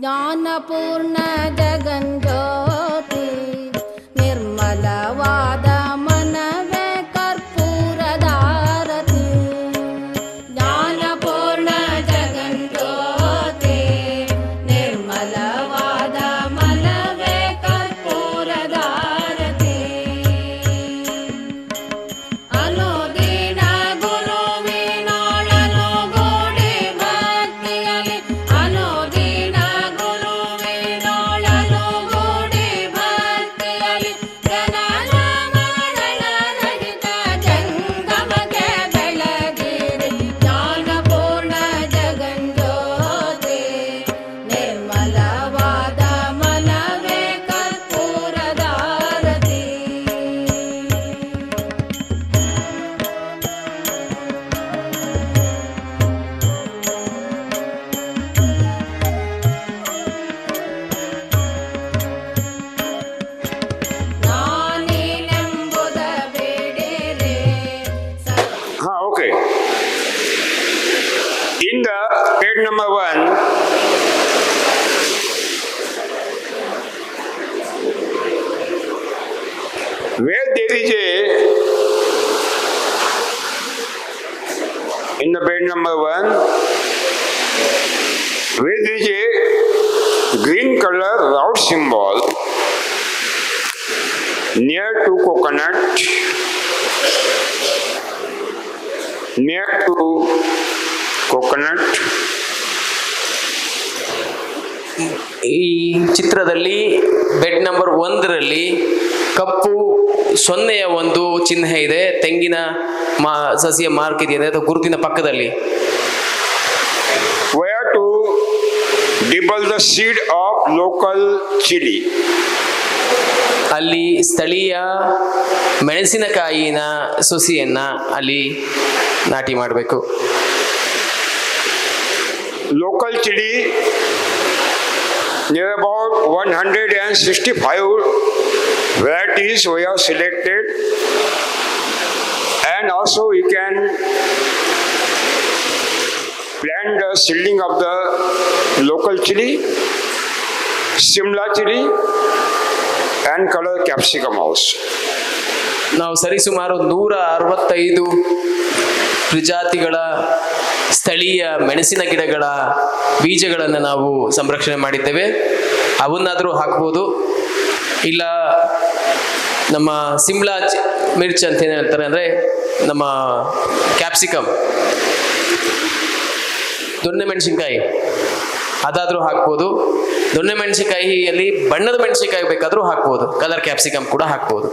ज्ञानपूर्ण ಸ್ವಾಮೀಜಿ ಇನ್ನು ಬೇಡ number one ವೇದಿಜಿ green colour round symbol near to coconut near to coconut ಈ ಚಿತ್ರದಲ್ಲಿ ಬೆಡ್ ನಂಬರ್ ಒಂದರಲ್ಲಿ ಕಪ್ಪು ಸೊನ್ನೆಯ ಒಂದು ಚಿಹ್ನೆ ಇದೆ. ತೆಂಗಿನ ಮಾ ಸಸಿಯ ಮಾರ್ಕ್ ಇದೆ ಅಥವಾ ಗುರುತಿನ ಪಕ್ಕದಲ್ಲಿ. To dibble the seed of local chili? ಅಲ್ಲಿ ಸ್ಥಳೀಯ ಮೆಣಸಿನಕಾಯಿನ ಸೊಸಿಯನ್ನ ಅಲ್ಲಿ ನಾಟಿ ಮಾಡಬೇಕು. Local chilli near about one hundred and sixty about 165 is, we have selected and also we can plant the seedling of the local chili simla chili and color capsicum also ನಾವು ಸರಿಸುಮಾರು ನೂರ ಅರವತ್ತೈದು ಪ್ರಜಾತಿಗಳ ಸ್ಥಳೀಯ ಮೆಣಸಿನ ಗಿಡಗಳ ಬೀಜಗಳನ್ನು ನಾವು ಸಂರಕ್ಷಣೆ ಮಾಡಿದ್ದೇವೆ ಅವನ್ನಾದರೂ ಹಾಕ್ಬೋದು ಇಲ್ಲ ನಮ್ಮ ಸಿಮ್ಲಾ ಮಿರ್ಚ್ ಅಂತ ಏನು ಹೇಳ್ತಾರೆ ಅಂದರೆ ನಮ್ಮ ಕ್ಯಾಪ್ಸಿಕಮ್. ದೊಣ್ಣೆ ಮೆಣಸಿನ್ಕಾಯಿ. ಅದಾದರೂ ಹಾಕ್ಬೋದು. ದೊಣ್ಣೆ ಮೆಣಸಿನಕಾಯಿಯಲ್ಲಿ ಬಣ್ಣದ ಮೆಣಸಿನಕಾಯಿ ಬೇಕಾದರೂ ಹಾಕ್ಬೋದು. ಕಲರ್ ಕ್ಯಾಪ್ಸಿಕಮ್ ಕೂಡ ಹಾಕ್ಬೋದು.